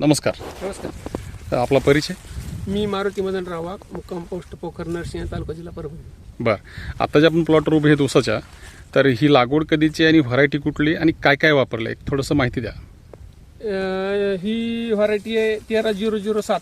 नमस्कार. नमस्कार. आपला परिचय? मी मारुती मदन रावा मुक्काम पोस्ट पोखर नरसिंह तालुका जिल्हा परभणी. बरं. आता जे आपण प्लॉटवर उभे आहेत ऊसाच्या तर ही लागवड कधीची आणि व्हरायटी कुठली आणि काय काय वापरलं एक थोडंसं माहिती द्या. अं, ही व्हरायटी आहे तेरा झिरो झिरो सात.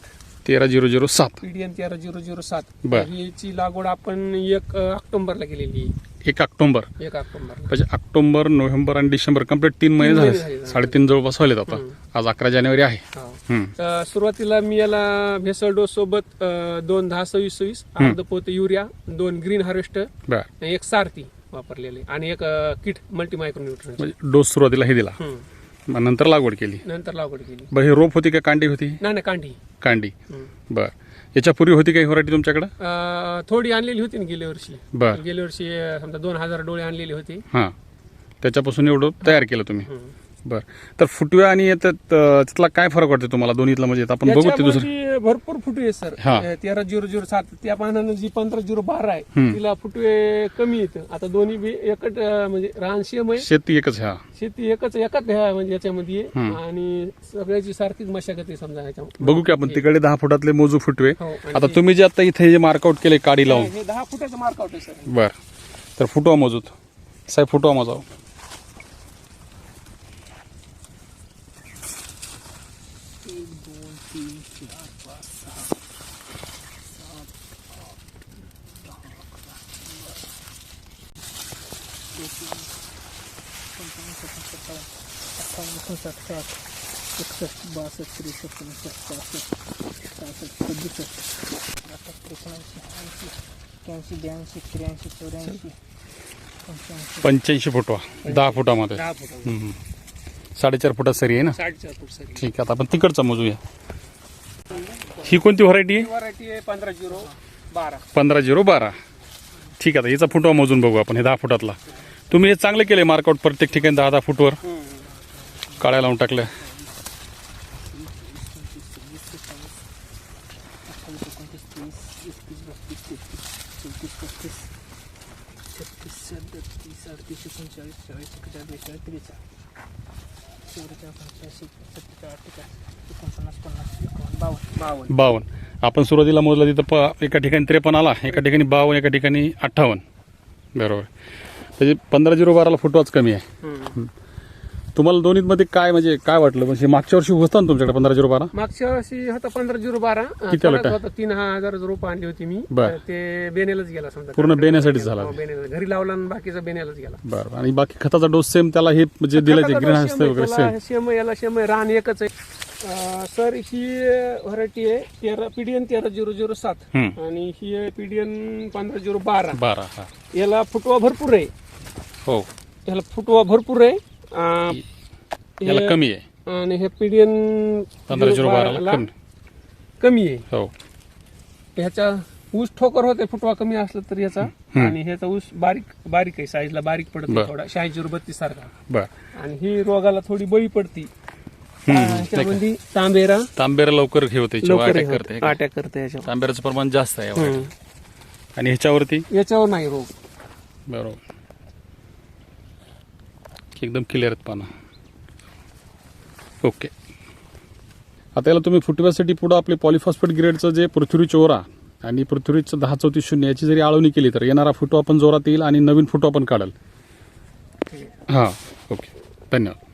तेरा झिरो झिरो सात. पीडीएन तेरा झिरो झिरो सात. बर. हिची लागवड आपण एक अं, ऑक्टोबरला केलेली आहे. एक ऑक्टोबर. एक ऑक्टोबरला. म्हणजे ऑक्टोबर नोव्हेंबर आणि डिसेंबर कंप्लीट तीन महिने तीन महिने झाले. झाले. साडेतीन जवळपास व्हायलेत आता. आज अकरा जानेवारी आहे. हा. सुरुवातीला मी याला भेसळ डोस सोबत अं, दोन दहा सव्वीस सव्वीस अर्ध पोत युरिया दोन ग्रीन हार्वेस्टर बरं. एक सारथी वापरलेले आणि एक अं, किट मल्टी मायक्रोन्युट्रन म्हणजे डोस सुरुवातीला हे दिला. मग नंतर लागवड केली. नंतर लागवड केली. बरं हे रोप होती का कांडी होती? नाही नाही कांडी. कांडी. हम्म. बरं. याच्या पूर्वी होती काही व्हरायटी तुमच्याकडं? अं, थोडी आणलेली होती ना गेल्या वर्षी. बरं. गेल्या वर्षी अं, समजा दोन हजार डोळे आणलेले होते. हां. त्याच्यापासून एवढं तयार केलं तुम्ही. हम्म. बरं. तर फुटव्या आणि याच्यात त्यातला काय फरक वाटतो तुम्हाला? दोन्हीतला म्हणजे आपण बघू ते दुसरं याच्यामध्ये भरपूर फुटवे आहेत सर. हा. तेरा झिरो झिरो सात त्या पानानं जी पंधरा झिरो बारा आहे. तिला फुटवे कमी येतं आता दोन्ही बी एकट अं, म्हणजे रान आहे. शेती एकच आहे, हा. शेती एकच एकाच ह्या म्हणजे याच्यामध्ये. आहे. आणि सगळ्याची सारखीच मशागत आहे समजा ह्याच्यामध्ये बघू की आपण तिकडे दहा फुटातले मोजू फुटवे. हो, आणि आता तुम्ही जे आता इथे जे मार्कआउट केले काडी लावून. हे दहा फुटाचं मार्कआउट आहे सर. बर. तर फुटवा मोजूत. साहेब फुटवा मोजाव. एक दो तीन चार पाँच सात सात पंचावन अट्ठावन इकसठ बासठ तिरसठ उनसठ अठहत्तर फुटवा दहा फुटामध्ये. दहा हम्म. साडेचार फुटात सरी आहे ना? साडेचार फूट सर. ठीक आहे आता आपण तिकडचा मोजूया. ही कोणती व्हरायटी आहे? व्हरायटी आहे पंधरा झिरो बारा. पंधरा झिरो बारा. ठीक आहे आता याचा फुटवा मोजून बघू आपण हे दहा फुटातला. तुम्ही हे चांगलं केलंय मार्कआउट प्रत्येक ठिकाणी दहा दहा फुटवर. काळ्या लावून टाकल्या. छत्तीस सदतीस चाळीस त्रेचाळीस बावन्न. बावन्न. आपण सुरुवातीला मोजला तिथं प एका ठिकाणी त्रेपन्न आला एका ठिकाणी बावन्न एका ठिकाणी अठ्ठावन्न. बरोबर. त्याचे पंधरा झिरो बाराला फुटवाच कमी आहे. तुम्हाला दोन्हीमध्ये काय म्हणजे काय वाटलं? म्हणजे मागच्या वर्षी होतं ना तुमच्याकडे पंधरा झिरो बारा? मागच्या वर्षी होता पंधरा झिरो बारा. किती आलं काय? होता तीन हजार रुपये आणली होती मी. बर. ते बेनेलाच गेला समजा. पूर्ण बेण्यासाठीच झाला. हो, बेनेला घरी लावला आणि बाकीचा बेनेलाच गेला. बरं. आणि बाकी खताचा डोस सेम त्याला हे म्हणजे दिलं ग्रीन हाऊस वगैरे सेम शेम याला शेम रान एकच आहे. अं, सर ही व्हरायटी आहे तेरा पीडीएन तेरा झिरो झिरो सात. हम्म. आणि ही आहे पीडीएन पंधरा झिरो बारा. बारा हा. याला फुटवा भरपूर आहे. हो. याला फुटवा भरपूर आहे. याला हे- कमी आहे. आणि हे पीडीएन पंधरा झिरो बाराला कमी. कमी आहे. हो. ह्याचा ऊस ठोकर होते फुटवा कमी असला तर याचा. आणि ह्याचा ऊस बारीक बारीक आहे साईजला बारीक पडतो बर. थोडा शहाऐंशी झिरो बत्तीस सारखा. बर. आणि ही रोगाला थोडी बळी पडती. ह्याच्यामध्ये तांबेरा. तांबेरा लवकर हे होते लवकर अटॅक करते अटॅक करते याच्यावर. तांबेराचं प्रमाण जास्त आहे यावर. हम्म. आणि ह्याच्यावरती? याच्यावर नाही रोग. बरोबर. एकदम क्लिअर आहेत पानं. ओके आता याला तुम्ही फुटव्यासाठी पुढं आपले पॉलिफॉस्फेट ग्रेडचं जे पृथ्वी चोरा आणि पृथ्वीचं दहा चौतीस शून्य याची जरी आळवणी केली तर येणारा फुटवा पण जोरात येईल आणि नवीन फुटवा पण काढल. हां. ओके धन्यवाद.